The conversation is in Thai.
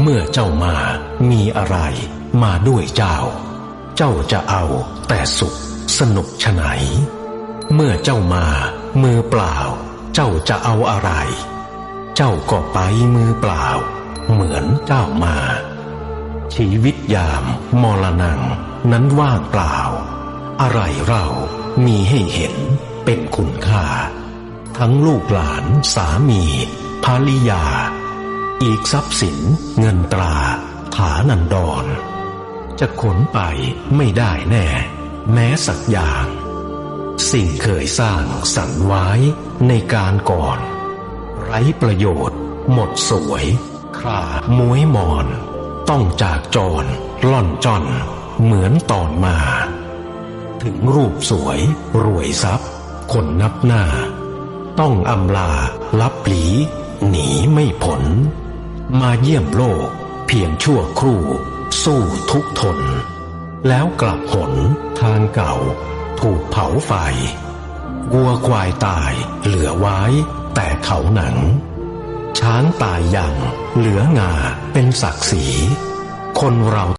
เมื่อเจ้ามามีอะไรมาด้วยเจ้า เจ้าจะเอาแต่สุขสนุกฉไหน เมื่อเจ้ามามือเปล่า เจ้าจะเอาอะไร เจ้าก็ไปมือเปล่า เหมือนเจ้ามา ชีวิตยามมรณงนั้นว่างเปล่า อะไรเรามีให้เห็นเป็นคุณค่า ทั้งลูกหลานสามีภรรยา อีกทรัพย์สินเงินตราฐานันดร จะขนไปไม่ได้แน่ แม้สักอย่าง สิ่งเคยสร้างสรรไว้ในการก่อน ไร้ประโยชน์ หมดสวยคร่ามวยมอน ต้องจากจรล่อนจอนเหมือนตอนมา ถึงรูปสวยรวยทรัพย์ คนนับหน้า ต้องอำลาลับหลีหนีไม่ผล มาเยี่ยมโลกเพียงชั่วครู่ สู้ทุกทน แล้วกลับหนทางเก่า ถูกเผาไฟวัวควายตายเหลือไว้ แต่เขาหนัง ช้างตายอย่างเหลืองาเป็นศักดิ์ศรีคนเรา